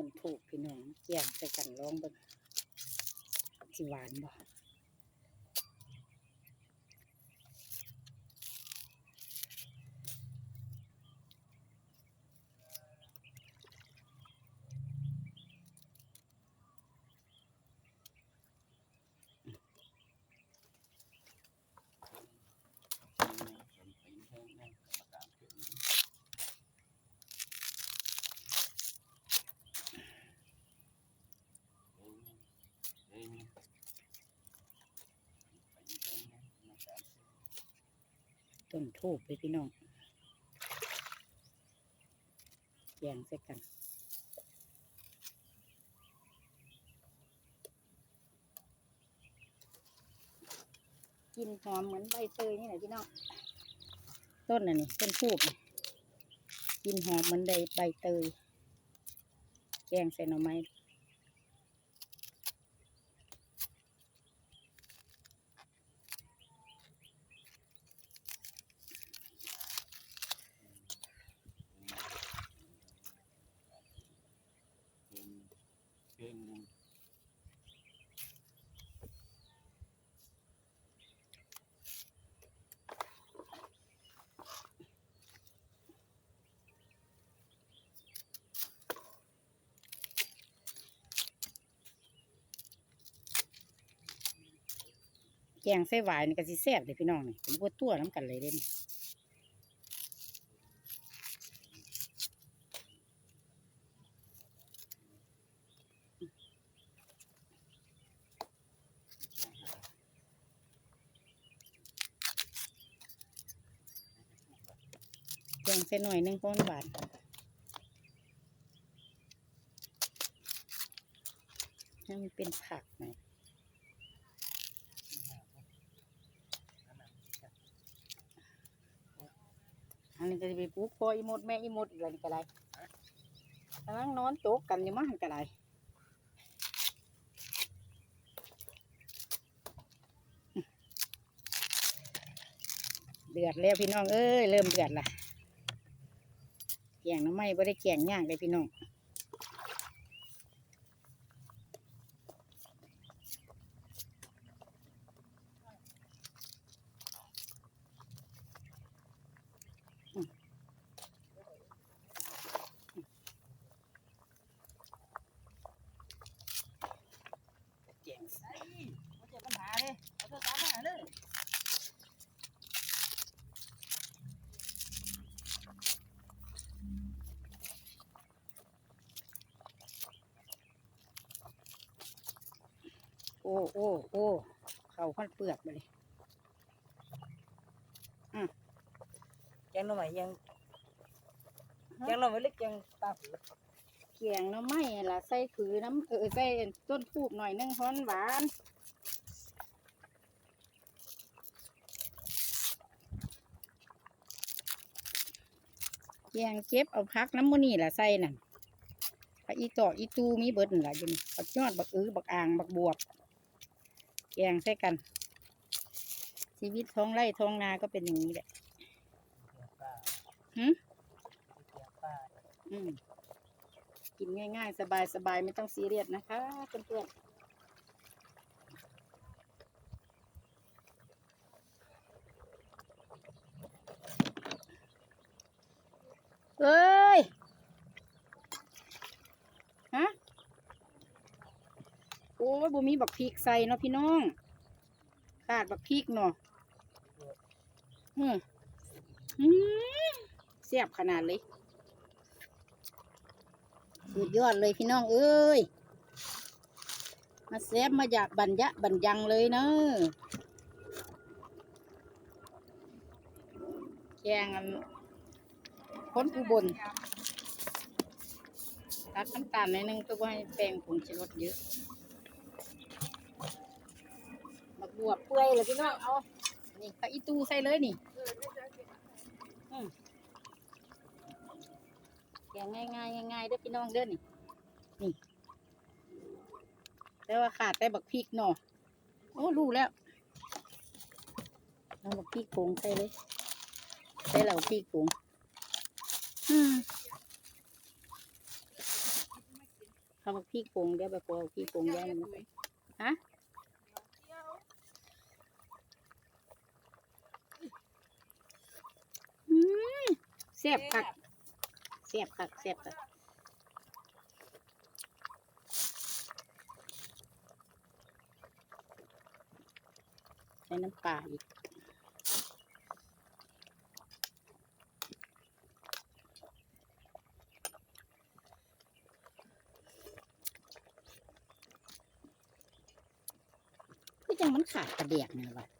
ต้นถูกพี่น้องเกี่ยงใส่กันร้องเบิ่งสิหวานบ่ ต้นทูบเลยพี่น้องแยงใส่กันกินหอมเหมือนใบเตยนี่แหละพี่น้อง ต้นน่ะนี่ต้นทูบกินหอมเหมือนใบใบเตย แกงใส่หน่อไม้ แก งไส้หวายนี่ก็สิแซ่บเลยพี่น้องนี่ผมก็ตัวน้ำกันเลยเด้นี่แกงใส่หน่อยหนึ่งก้อนบาทให้มันเป็นผักหน่อย อันนี้ก็จะไปปลูกพออีมดแม่อีมดอีกแล้วนี่ก็ได้กำลังนอนโจกกันอยู่มั้งก็ได้เดือดแล้วพี่น้องเอ้ยเริ่มเดือดละแกงน้ำไหม้ไม่ได้แกงย่างเลยพี่น้องแกง ไม่เจอปัญหาเลยเอาเธอตามมาเลย โอ้โอ้โอ้เขาพันเปลือกไปเลยยังหน่อไม้ยังยังหน่อไม้เล็กยังตาหูเกียงหน้ำไม้ล่ะใส่ผือน้ำเออใส่ต้นทูบหน่อยหนึงฮ้อนหวานเกียงเก็บเอาพักน้ำมูนี่ล่ะใส่นั่นผักอีตอกอีตูมีเบิดนั่นล่ะอยินบักยอดบักอื้อบักอ่างบักบวบ แกงใส่กัน ชีวิตท้องไร่ท้องนาก็เป็นอย่างนี้แหละหืมป้าอืมกินง่ายๆ สบายๆ ไม่ต้องซีเรียสนะคะเพื่อนๆเอ้ย ฮะ โอ้ยบ่มีบักพริกใส่เนาะพี่น้องขาดบักพริกเนาะอืมอืมเสียบขนาดเลย สุดยอดเลยพี่น้องเอ้ย มาแซบมาอยากบัญญะบัญญังเลยเนอะแกงอันคนอุบลตัดน้ำตาลหน่อยหนึงเพื่อบ่ให้แป้งผงชูรสเยอะมา บวบเปื่อยเลยพี่น้องเอานี่ผักอีตูใส่เลยนี่อืมแกงง่ายๆง่ายๆเด้อพี่น้องเด้อนี่นี่แต่ว่าขาดแต่บักพริกเนาะโอ้รู้แล้วเอาบักพริกผงใส่เลยใส่แล้วบักพริกผงอืมเขาบอกพี่โกงเดี๋ยวไปปอกพี่โกงย่างมันฮะอืม แซ่บคักแซ่บคักแซ่บคักใส่น้ำปลาอีกก็จังมันขาดกระเดียกนี่วะเสร็จแล้ว